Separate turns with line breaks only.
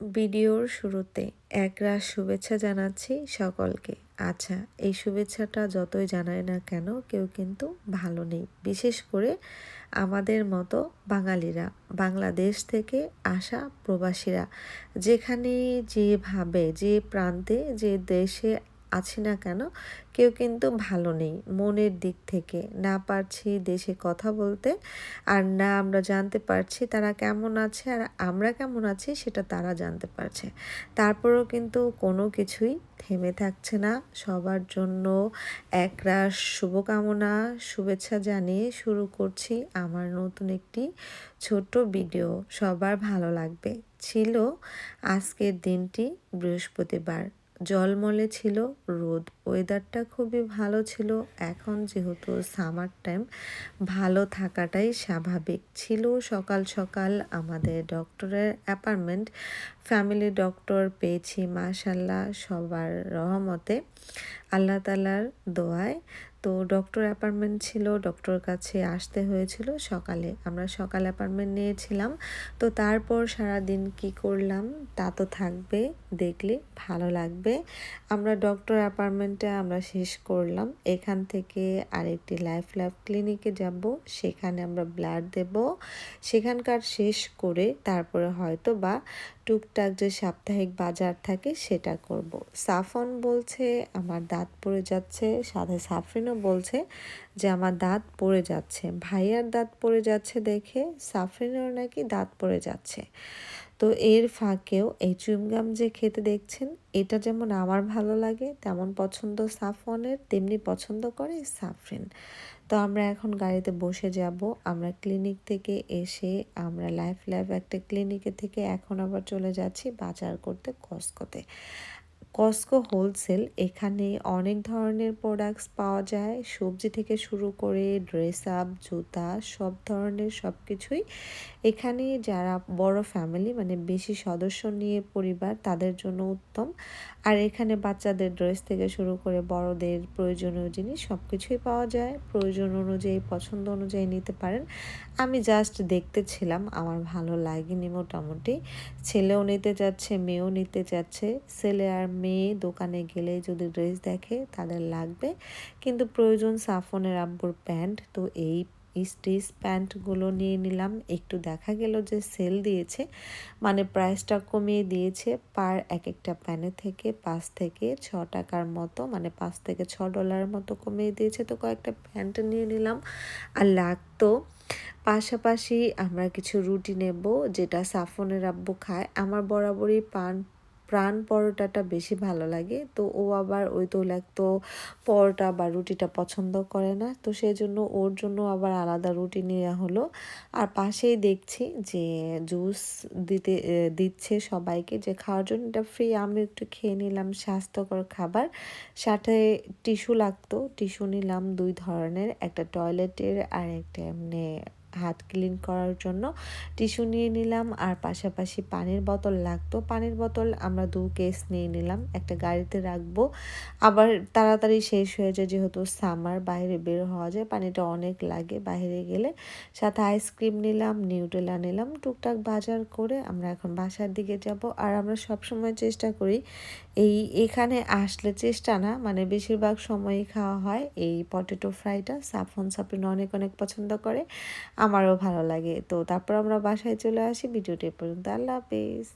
ভিডিওর শুরুতে একরাশ শুভেচ্ছা জানাচ্ছি সকলকে। আচ্ছা এই শুভেচ্ছাটা যতই জানায় না কেন, কেউ কিন্তু ভালো নেই। বিশেষ করে আমাদের মতো বাঙালিরা, বাংলাদেশ থেকে আসা প্রবাসীরা। যেখানে যেভাবে যে প্রান্তে, যে দেশে আছি না কেন? কেউ কিন্তু ভালো নেই মনের দিক থেকে। না পারছি দেশে কথা বলতে আর না আমরা জানতে পারছি তারা কেমন আছে আর আমরা কেমন আছি সেটা তারা জানতে পারছে। তারপরেও কিন্তু কোনো কিছুই থেমে থাকছে না। সবার জন্য একরাশ শুভকামনা, শুভেচ্ছা জানিয়ে শুরু করছি আমার নতুন একটি ছোট্ট ভিডিও। সবার ভালো লাগবে। ছিল আজকের দিনটি বৃহস্পতিবার। জলমলে ছিল, রোদ ওয়েদারটা খুবই ভালো ছিল। এখন যেহেতু সামার টাইম ভালো থাকাটাই স্বাভাবিক। ছিল সকাল সকাল আমাদের ডক্টরের অ্যাপার্টমেন্ট ফ্যামিলি ডক্টর পেয়েছি মাশাল্লাহ সবার রহমতে। আল্লাহ তালার দোয়ায়। তো ডক্টর অ্যাপার্টমেন্ট ছিল ডক্টর কাছে আসতে হয়েছিল সকালে। আমরা সকাল অ্যাপার্টমেন্ট নিয়েছিলাম। তো তারপর সারা দিন কি করলাম, তা তো থাকবে, দেখলে ভালো লাগবে। আমরা ডক্টর অ্যাপার্টমেন্টে আমরা শেষ করলাম। এখান থেকে আরেকটি লাইফ লাইফ ক্লিনিকে যাব। সেখানে আমরা ব্লাড দেব। সেখানকার শেষ করে তারপরে হয়তো বা টুকটাক যে সাপ্তাহিক বাজার থাকে সেটা করব। সাফন বলছে, আমার দাঁত পড়ে যাচ্ছে, সাথে সাফরিনও বলছে যে, আমার দাঁত পড়ে যাচ্ছে। ভাইয়ার দাঁত পড়ে যাচ্ছে দেখে সাফরিনেরও নাকি দাঁত পড়ে যাচ্ছে। তো এর ফাঁকেও এই চুইংগাম যে খেতে দেখছেন, এটা যেমন আমার ভালো লাগে, তেমন পছন্দ সাফনের তেমনি পছন্দ করে সাফরিন। তো আমরা এখন গাড়িতে বসে যাব। আমরা ক্লিনিক থেকে এসে, আমরা লাইফ লাইফ একটা ক্লিনিকে থেকে এখন আবার চলে যাচ্ছি বাজার করতে কসকোতে। কস্কো হোলসেল এখানে অনেক ধরনের প্রোডাক্টস পাওয়া যায়। সবজি থেকে শুরু করে ড্রেস আপ জুতা, সব ধরনের সব কিছুই এখানে যারা বড় ফ্যামিলি মানে বেশি সদস্য নিয়ে পরিবার, তাদের জন্য উত্তম। আর এখানে বাচ্চাদের ড্রেস থেকে শুরু করে বড়দের প্রয়োজনীয় জিনিস সব কিছুই পাওয়া যায়। প্রয়োজন অনুযায়ী, পছন্দ অনুযায়ী নিতে পারেন। আমি জাস্ট দেখতেছিলাম, আমার ভালো লাগেনি মোটামুটি। ছেলেও নিতে যাচ্ছে মেয়েও নিতে যাচ্ছে ছেলে আর মেয়ে দোকানে গেলে যদি ড্রেস দেখে তাদের লাগবে। কিন্তু প্রয়োজন সাফনের আব্বুর প্যান্ট। তো এই স্টিচ প্যান্টগুলো নিয়ে নিলাম। একটু দেখা গেল যে সেল দিয়েছে। মানে প্রাইসটা কমিয়ে দিয়েছে পার এক একটা প্যানে থেকে পাঁচ থেকে ছ টাকার মতো। মানে পাঁচ থেকে ছ ডলার মতো কমিয়ে দিয়েছে। তো কয়েকটা প্যান্ট নিয়ে নিলাম। আর লাগতো। পাশাপাশি আমরা কিছু রুটি নেব যেটা সাফনের আব্বু খায়। আমার বরাবরই পান প্রাণ পরোটাটা বেশি ভালো লাগে। তো ও আবার ওই তৈলাক্ত পরোটা বা রুটিটা পছন্দ করে না। তো সেই জন্য ওর জন্য আবার আলাদা রুটি নেওয়া হলো। আর পাশেই দেখছি যে জুস দিতে দিচ্ছে সবাইকে যে খাওয়ার জন্য। এটা ফ্রি আমি একটু খেয়ে নিলাম, স্বাস্থ্যকর খাবার। সাথে টিস্যু লাগতো। টিস্যু নিলাম দুই ধরনের, একটা টয়লেটের আর একটা এমনি হাত ক্লিন করার জন্য টিস্যু নিয়ে নিলাম। আর পাশাপাশি পানির বোতল লাগতো। পানির বোতল আমরা দু কেস নিয়ে নিলাম। একটা গাড়িতে রাখব। আবার তাড়াতাড়ি শেষ হয়ে যায় যেহেতু সামার, বাইরে বের হওয়া যায়। পানিটা অনেক লাগে বাইরে গেলে। সাথে আইসক্রিম নিলাম, নিউটেলা নিলাম। টুকটাক বাজার করে আমরা এখন বাসার দিকে যাব। আর আমরা সবসময় চেষ্টা করি এই এখানে আসলে চেষ্টা না মানে বেশিরভাগ সময়ই খাওয়া হয়। এই পটেটো ফ্রাইটা সাফন সাপিন অনেক অনেক পছন্দ করে। আমারও ভালো লাগে। তো তারপর আমরা বাসায় চলে আসি। ভিডিওটি পর্যন্ত। আল্লাহ হাফিজ।